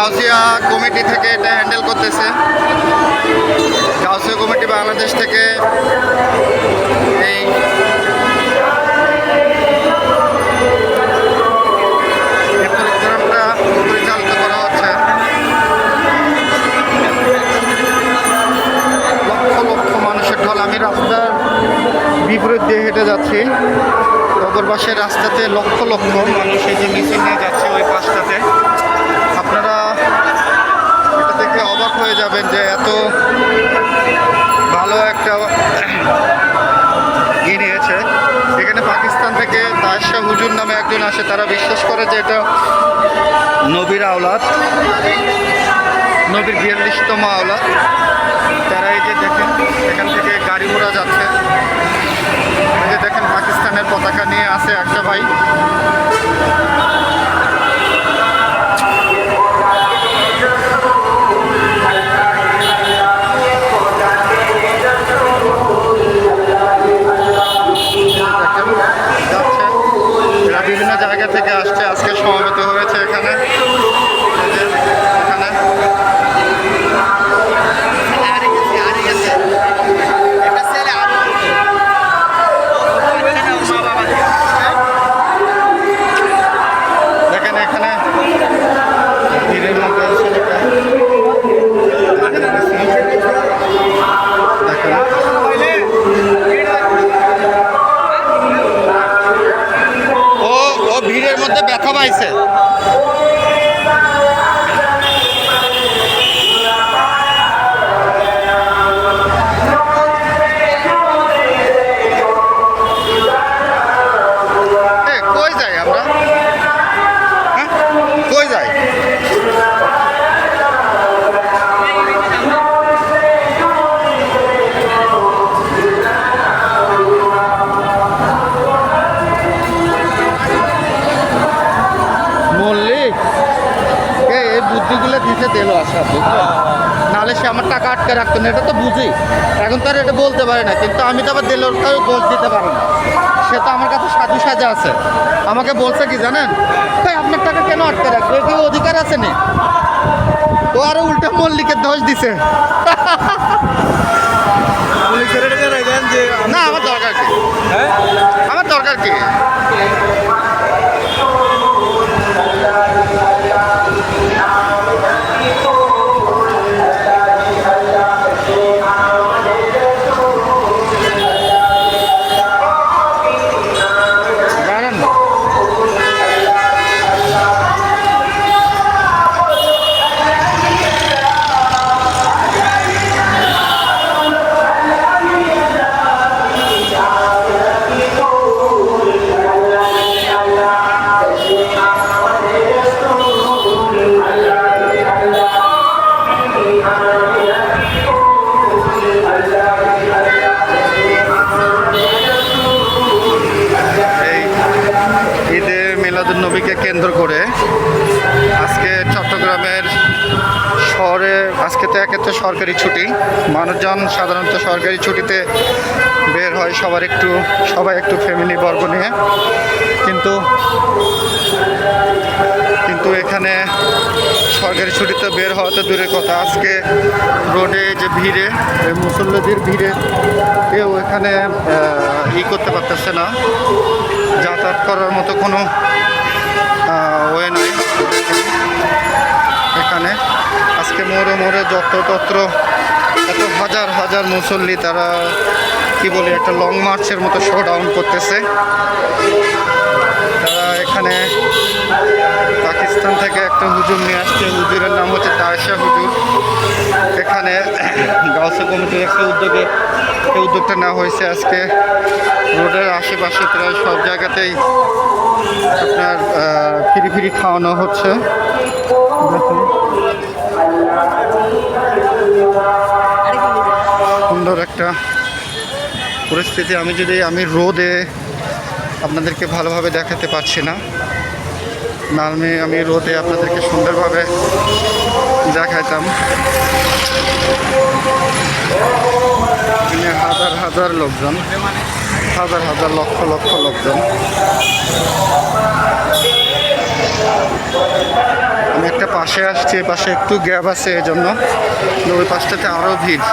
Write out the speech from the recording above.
Gausia committee থেকে এটা handle করতেছে। গাউসিয়া কমিটি বাংলাদেশ থেকে এই বিপরীত দিয়ে হেঁটে যাচ্ছি। অপর পাশের রাস্তাতে লক্ষ লক্ষ মানুষ এই যে মিছিল নিয়ে যাচ্ছে ওই পাশটাতে। যাবেন যে এত ভালো একটা ই নিয়েছে। এখানে পাকিস্তান থেকে তায়শা হুজুর নামে একজন আসে, তারা বিশ্বাস করে যে এটা নবীর আওলাদ, নবীর বিয়াল্লিশতম আওলাদ। তারা এই যে দেখেন, এখান থেকে গাড়ি ঘোড়া যাচ্ছে। এই যে দেখেন, পাকিস্তানের পতাকা নিয়ে আছে একটা ভাই। Thank you. এই বুদ্ধিগুলো দিতে দিল আসা নাহলে সে আমার টাকা আটকে রাখতো না, এটা তো বুঝি। এখন তো আর এটা বলতে পারে না, কিন্তু আমি তো আবার দিলটাও দোষ দিতে পারি না। সে তো আমার কাছে সাজু সাজা আছে। আমাকে বলছে কি জানেন? তাই আপনার টাকা কেন আটকে রাখবে কি অধিকার আছে নি? ও আরও উল্টো মল্লিকের দোষ দিছে। মিলাদুল নবীকে কেন্দ্র করে আজকে চট্টগ্রামের শহরে, আজকে তো একে তো সরকারি ছুটি। মানুষজন সাধারণত সরকারি ছুটিতে বের হয় সবার একটু, সবাই একটু ফ্যামিলি বর্গ নিয়ে। কিন্তু কিন্তু এখানে সরকারি ছুটিতে বের হওয়া তো দূরের কথা। আজকে রোডে যে ভিড়ে মুসল্লিদের ভিড়ে কেউ এখানে ই করতে পারতেছে না। যাতায়াত করার মতো কোনো এখানে। আজকে মোড়ে মোড়ে যত্রতত্র এত হাজার হাজার মুসল্লি তারা, কি বলি, একটা লং মার্চের মতো শো ডাউন করতেছে। তারা এখানে পাকিস্তান থেকে একটা হুজুর নিয়ে আসছে। হুজুরের নাম হচ্ছে তায়শা হুজুর। এখানে গাউসা কমিটির একটা উদ্যোগে, এই উদ্যোগটা নেওয়া হয়েছে আজকে। রোডের আশেপাশে প্রায় সব জায়গাতেই আপনার ফিরি ফিরি খাওয়ানো হচ্ছে। সুন্দর একটা পরিস্থিতি। আমি যদি আমি রোদে আপনাদেরকে ভালোভাবে দেখাতে পারছি না না আমি আমি রোদে আপনাদেরকে সুন্দরভাবে দেখাইতাম। হাজার হাজার লোকজন, হাজার হাজার লক্ষ লক্ষ লোকজন। পাশে আসছে পাশে একটু গ্যাপ আছে এই জন্য ওই পাশটাতে আরও ভিড়।